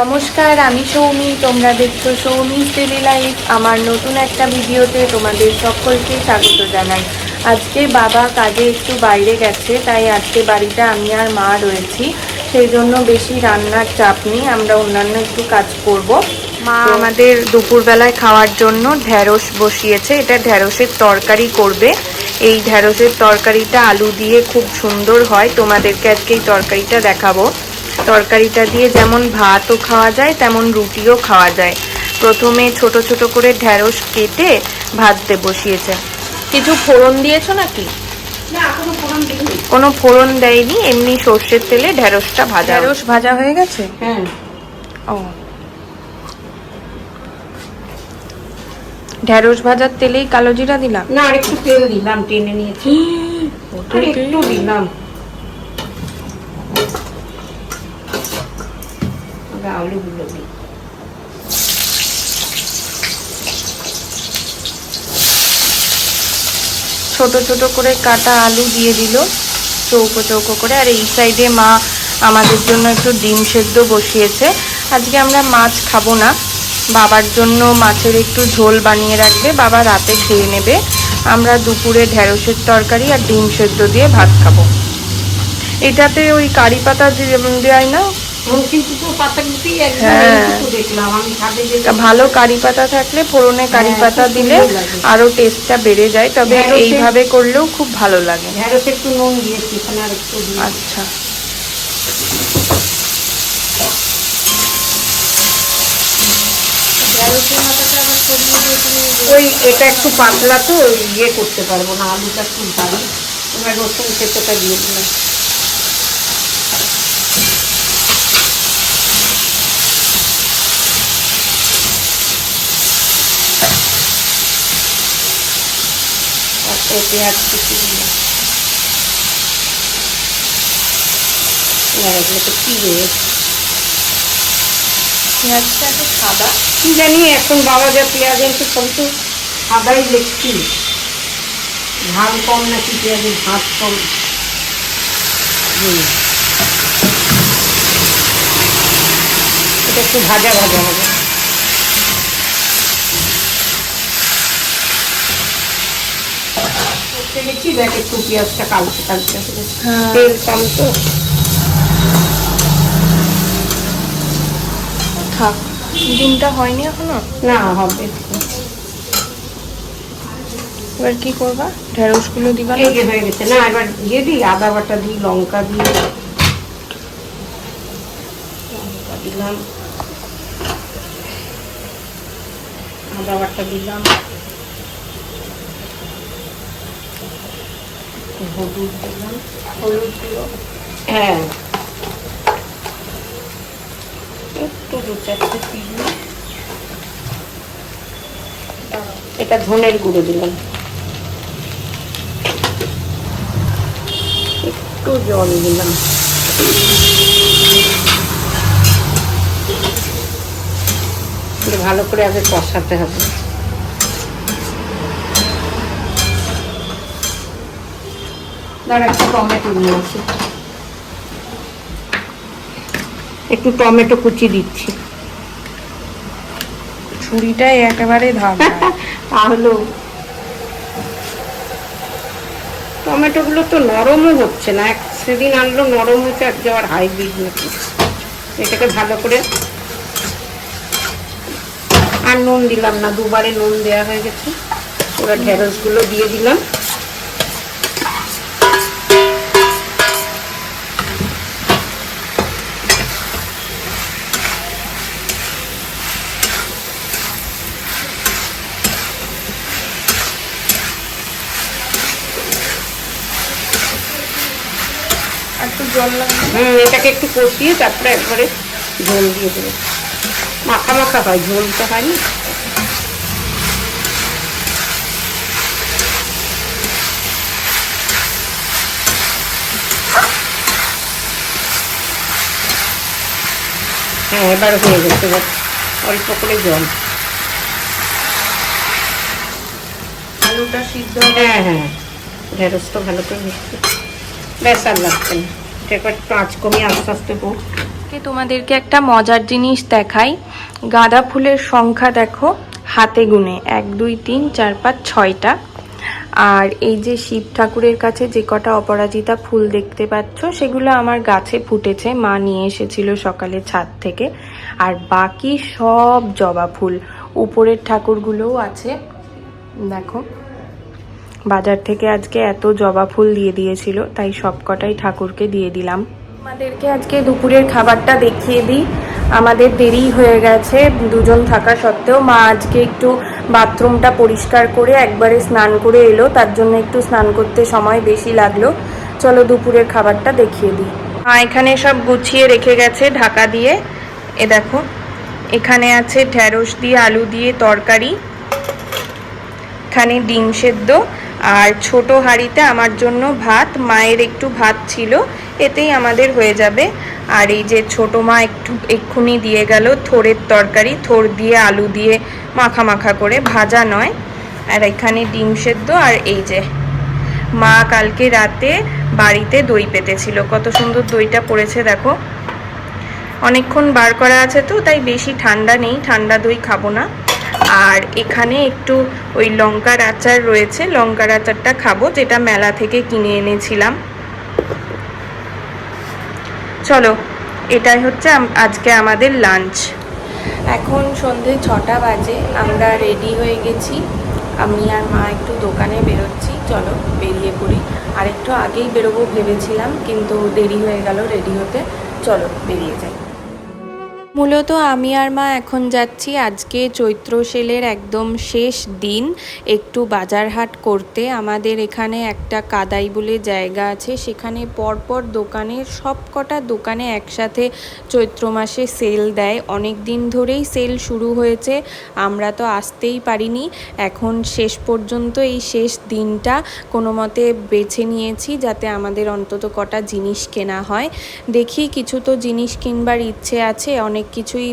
নমস্কার আমি সৌমি। তোমরা দেখছ সৌমি ডেলি লাইফ আমার নতুন একটা ভিডিওতে তোমাদের সকলকে স্বাগত জানাই। আজকে বাবা কাজে একটু বাইরে গেছে তাই আজকে বাড়িতে আমি আর মা রয়েছি। সেই জন্য বেশি রান্নার চাপ নেই আমরা অন্যান্য একটু কাজ করব। মা আমাদের দুপুরবেলায় খাওয়ার জন্য ঢ্যাঁড়স বসিয়েছে এটা ঢ্যাঁড়সের তরকারি করবে। এই ঢ্যাঁড়সের তরকারিটা আলু দিয়ে খুব সুন্দর হয় তোমাদেরকে আজকে এই তরকারিটা দেখাবো। তরকারিটা দিয়ে যেমন ভাতও খাওয়া যায় তেমন রুটিও খাওয়া যায়। প্রথমে ছোট ছোট করে ঢ্যাঁড়স কেটে ভাজতে বসিয়েছে। কিছু ফোড়ন দিয়েছ নাকি? কোনো ফোড়ন দিইনি। কোনো ফোড়ন দেয়নি এমনি সর্ষের তেলে ঢ্যাঁড়সটা ভাজা। ঢ্যাঁড়স ভাজা হয়ে গেছে? হ্যাঁ। ও। ঢ্যাঁড়স ভাজার তেলেই কালো জিরা দিলাম? না আর একটু তেল দিলাম টেনে নিয়েছি। একটু দিলাম। ছোট ছোট করে কাটা আলু দিয়ে দিল, চৌকো চৌকো করে। আর এই সাইডে মা আমাদের জন্য একটু ডিম সেদ্ধ বসিয়েছে। আজকে আমরা মাছ খাব না। বাবার জন্য মাছের একটু ঝোল বানিয়ে রাখবে, বাবা রাতে খেয়ে নেবে। আমরা দুপুরে ঢেঁড়সের তরকারি আর ডিম সেদ্ধ দিয়ে ভাত খাব। এটাতে ওই কারি পাতা দেয় না হ্যাঁ। ভালো কারি পাতা থাকলে ফোড়নে কারি হ্যাঁ, পাতা দিলে। আরও টেস্টটা বেড়ে যায়। তবে এইভাবে করলেও খুব ভালো লাগে। একটু নুন দিয়েছি আচ্ছা। ওই এটা একটু পাতলা তো ইয়ে করতে পারব না আলুটা খুব ভালো এবার রসুন সেতোটা দিয়ে দিলাম। তারপর পেঁয়াজ কুচি দিলাম একটু সাদা জানি এখন বাবা যা পেঁয়াজ সব তো কম নাকি ভাত কম। এটা একটু ভাজা ভাজা হবে দেখ একটু পেঁয়াজটা হ্যাঁ। তেল কম তো। থাক ডিমটা হয়নি এখনও? না হবে। এবার কি করবা? ঢেঁড়সগুলো দিবা এই যে হয়ে গেছে। না এবার দিয়ে দিই আদা বাটা দিই লঙ্কা দিই। লঙ্কা দিলাম। আদা বাটা দিলাম। হলুদ হ্যাঁ। একটু দু এটা ধনের গুঁড়ো দিলাম। একটু জল দিলাম। ভালো করে আগে কষাতে হবে। দাঁড়া একটু টমেটো নিয়েছি একটু টমেটো কুচি দিচ্ছি। ছুরিটাই একেবারে ধার তাহলেও টমেটোগুলো তো নরমও হচ্ছে না। এক সেদিন আনলো নরম হয়েছে আজকে আবার হাইব্রিড নাকি। এটাকে ভালো করে আর নুন দিলাম না দুবারে নুন দেওয়া হয়ে গেছে। ওরা ঢেঁড়সগুলো দিয়ে দিলাম। জল হুম এটাকে একটু কষিয়ে তারপরে একবারে ঝোল দিয়ে দেবো। মাখা মাখা হয় ঝোল তো হয় না হ্যাঁ এবার হয়ে গেছে অল্প করে জল। আলুটা সিদ্ধ হ্যাঁ হ্যাঁ। ঢেঁড়স তো ভালো করে মিশছে ব্যাস আর লাগছে না। একবার তোমাদেরকে একটা মজার জিনিস দেখাই। গাঁদা ফুলের সংখ্যা দেখো, হাতে গুনে, এক, দুই, তিন, চার, পাঁচ, ছয়টা। আর এই যে শিব ঠাকুরের কাছে যে কটা অপরাজিতা ফুল দেখতে পাচ্ছ, সেগুলো আমার গাছে ফুটেছে, মা নিয়ে এসেছিল সকালে ছাদ থেকে। আর বাকি সব জবা ফুল, উপরের ঠাকুরগুলোও আছে। দেখো বাজার থেকে আজকে এত জবা ফুল দিয়ে দিয়েছিল, তাই সবকটাই ঠাকুরকে দিয়ে দিলাম। আমাদেরকে আজকে দুপুরের খাবারটা দেখিয়ে দিই। আমাদের দেরি হয়ে গেছে, দুজন থাকা সত্ত্বেও মা আজকে একটু বাথরুমটা পরিষ্কার করে একবারে স্নান করে এলো, তার জন্য একটু স্নান করতে সময় বেশি লাগল। চলো দুপুরের খাবারটা দেখিয়ে দিই। মা এখানে সব গুছিয়ে রেখে গেছে ঢাকা দিয়ে। এ দেখো, এখানে আছে ঢ্যাঁড়স দিয়ে আলু দিয়ে তরকারি, এখানে ডিম সেদ্ধ আর ছোট হাঁড়িতে আমার জন্য ভাত, মায়ের একটু ভাত ছিল, এতেই আমাদের হয়ে যাবে। আর এই যে ছোট মা একটু এক্ষুনি দিয়ে গেল থোরের তরকারি থোর দিয়ে আলু দিয়ে মাখা মাখা করে, ভাজা নয়। আর এখানে ডিম সেদ্ধ আর এই যে মা কালকে রাতে বাড়িতে দই পেতেছিল। কত সুন্দর দইটা পড়েছে, দেখো। অনেকক্ষণ বার করা আছে তো, তাই বেশি ঠান্ডা নেই, ঠান্ডা দই খাব না। আর এখানে একটু ওই লঙ্কার আচার রয়েছে। লঙ্কার আচারটা খাব, যেটা মেলা থেকে কিনে এনেছিলাম। চলো, এটাই হচ্ছে আজকে আমাদের লাঞ্চ এখন সন্ধে ছটা বাজে, আমরা রেডি হয়ে গেছি। আমি আর মা একটু দোকানে বেরোচ্ছি, চলো বেরিয়ে পড়ি। আর একটু আগেই বেরোবো ভেবেছিলাম, কিন্তু দেরি হয়ে গেল রেডি হতে। চলো, বেরিয়ে যাই। মূলত আমি আর মা এখন যাচ্ছি আজকে চৈত্র সেলের একদম শেষ দিন। একটু বাজার হাট করতে। আমাদের এখানে একটা কাদাই বলে জায়গা আছে। সেখানে পরপর দোকানের সব কটা দোকানে একসাথে চৈত্র মাসে সেল দেয়। অনেক দিন ধরেই সেল শুরু হয়েছে। আমরা তো আসতেই পারিনি। এখন শেষ পর্যন্ত এই শেষ দিনটা কোনো মতে বেছে নিয়েছি যাতে আমাদের অন্তত কটা জিনিস কেনা হয়। দেখি কিছু তো জিনিস কিনবার ইচ্ছে আছে। অনেক কিছুই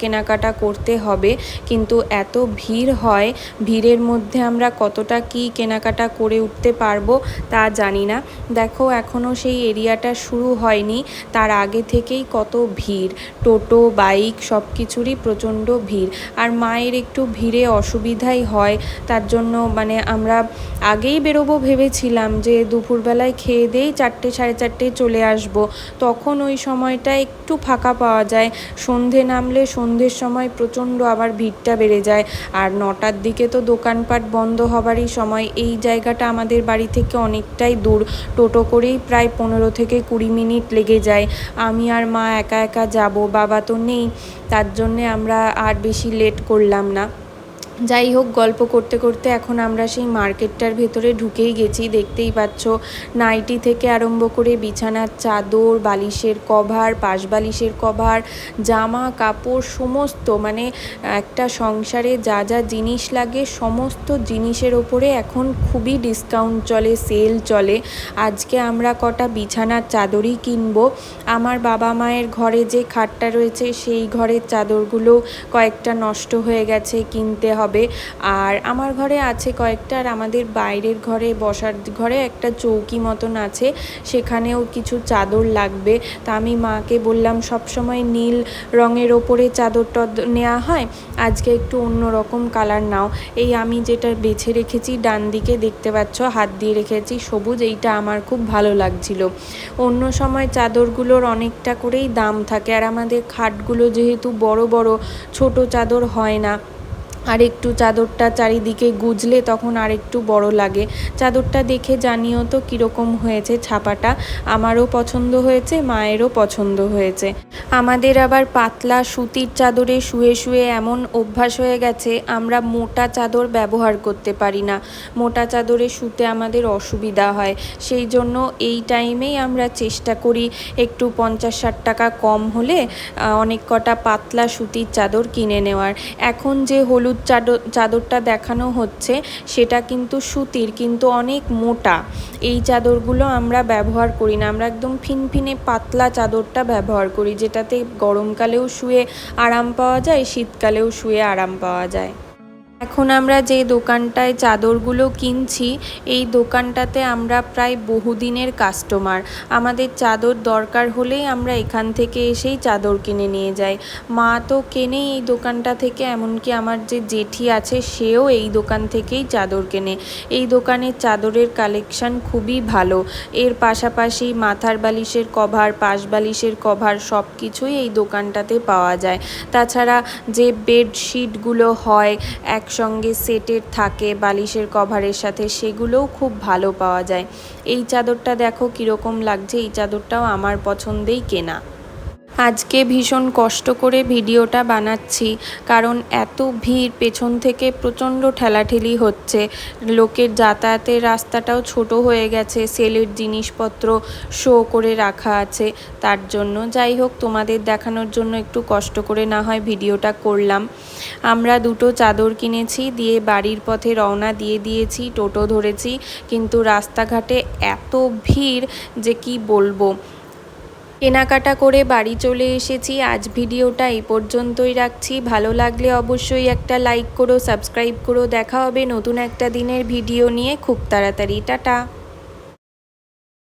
কেনাকাটা করতে হবে। কিন্তু এত ভিড় হয়, ভিড়ের মধ্যে আমরা কতটা কি কেনাকাটা করে উঠতে পারব তা জানি না। দেখো এখনও সেই এরিয়াটা শুরু হয়নি। তার আগে থেকেই কত ভিড়। টোটো, বাইক সব কিছুরই প্রচণ্ড ভিড়। আর মায়ের একটু ভিড়ে অসুবিধাই হয়। তার জন্য মানে আমরা আগেই বেরোবো ভেবেছিলাম যে দুপুরবেলায় খেয়ে দেই চারটে, সাড়ে চারটেয় চলে আসব। তখন ওই সময়টা একটু ফাঁকা পাওয়া যায়। সন্ধে নামলে সন্ধ্যের সময় প্রচণ্ড আবার ভিড়টা বেড়ে যায়। আর নটার দিকে তো দোকানপাট বন্ধ হবারই সময়। এই জায়গাটা আমাদের বাড়ি থেকে অনেকটাই দূর। টোটো করেই প্রায় পনেরো থেকে কুড়ি মিনিট লেগে যায়। আমি আর মা একা একা যাব, বাবা তো নেই। তার জন্যে আমরা আর বেশি লেট করলাম না। যাই হোক, গল্প করতে করতে এখন আমরা সেই মার্কেটটার ভেতরে ঢুকেই গেছি। দেখতেই পাচ্ছ, নাইটি থেকে আরম্ভ করে বিছানার চাদর, বালিশের কভার পাশ বালিশের কভার, জামা, কাপড়, সমস্ত মানে একটা সংসারে যা যা জিনিস লাগে সমস্ত জিনিসের ওপরে এখন খুবই ডিসকাউন্ট চলে সেল চলে। আজকে আমরা কটা বিছানার চাদরই কিনবো। আমার বাবা মায়ের ঘরে যে খাটটা রয়েছে, সেই ঘরের চাদরগুলো কয়েকটা নষ্ট হয়ে গেছে, কিনতে হবে। আর আমার ঘরে আছে কয়েকটা আর আমাদের বাইরের ঘরে বসার ঘরে একটা চৌকি মতন আছে। সেখানেও কিছু চাদর লাগবে। তা আমি মাকে বললাম, সব সময় নীল রঙের ওপরে চাদর টাদর নেওয়া হয়, আজকে একটু অন্য রকম কালার নাও। এই আমি যেটা বেছে রেখেছি, ডান দিকে দেখতে পাচ্ছ, হাত দিয়ে রেখেছি, সবুজ, এইটা আমার খুব ভালো লাগছিল। অন্য সময় চাদরগুলোর অনেকটা করেই দাম থাকে। আর আমাদের খাটগুলো যেহেতু বড় বড়, ছোট চাদর হয় না। আর একটু চাদরটা চারিদিকে গুজলে তখন আর একটু বড় লাগে। চাদরটা দেখে জানিও তো কীরকম হয়েছে ছাপাটা। আমারও পছন্দ হয়েছে, মায়েরও পছন্দ হয়েছে। আমাদের আবার পাতলা সুতির চাদরে শুয়ে শুয়ে এমন অভ্যাস হয়ে গেছে, আমরা মোটা চাদর ব্যবহার করতে পারি না। মোটা চাদরে শুতে আমাদের অসুবিধা হয়। সেই জন্য এই টাইমেই আমরা চেষ্টা করি একটু পঞ্চাশ ষাট টাকা কম হলে অনেক কটা পাতলা সুতির চাদর কিনে নেওয়ার। এখন যে হলুদ চাদর, চাদরটা দেখানো হচ্ছে, সেটা কিন্তু সুতির, কিন্তু অনেক মোটা। এই চাদরগুলো আমরা ব্যবহার করি না। আমরা একদম ফিনফিনে পাতলা চাদরটা ব্যবহার করি যেটাতে গরমকালেও শুয়ে আরাম পাওয়া যায় শীতকালেও শুয়ে আরাম পাওয়া যায়। এখন আমরা যে দোকানটায় চাদরগুলো কিনছি, এই দোকানটাতে আমরা প্রায় বহুদিনের কাস্টমার আমাদের চাদর দরকার হলেই আমরা এখান থেকে এসেই চাদর কিনে নিয়ে যাই। মা তো কেনেই এই দোকানটা থেকে, এমনকি আমার যে জেঠি আছে, সেও এই দোকান থেকেই চাদর কেনে। এই দোকানের চাদরের কালেকশন খুবই ভালো। এর পাশাপাশি মাথার বালিশের কভার পাশ বালিশের কভার সব কিছুই এই দোকানটাতে পাওয়া যায়। তাছাড়া যে বেডশিটগুলো হয় একসঙ্গে সেটের থাকে, বালিশের কভারের সাথে, সেগুলোও খুব ভালো পাওয়া যায়। এই চাদরটা দেখো কীরকম লাগছে, এই চাদরটাও আমার পছন্দেই কেনা। আজকে ভীষণ কষ্ট করে ভিডিওটা বানাচ্ছি, কারণ এত ভিড় পেছন থেকে প্রচণ্ড ঠেলাঠেলি হচ্ছে। লোকের যাতায়াতের রাস্তাটাও ছোট হয়ে গেছে, সেলের জিনিসপত্র শো করে রাখা আছে। তার জন্য যাই হোক, তোমাদের দেখানোর জন্য একটু কষ্ট করে না হয় ভিডিওটা করলাম। আমরা দুটো চাদর কিনেছি, দিয়ে বাড়ির পথে রওনা দিয়ে দিয়েছি, টোটো ধরেছি। কিন্তু রাস্তাঘাটে এত ভিড় যে কি বলব? কেনাকাটা করে বাড়ি চলে এসেছি। আজ ভিডিওটা এই পর্যন্তই রাখছি। ভালো লাগলে অবশ্যই একটা লাইক করো, সাবস্ক্রাইব করো। দেখা হবে নতুন একটা দিনের ভিডিও নিয়ে। খুব তাড়াতাড়ি। টাটা।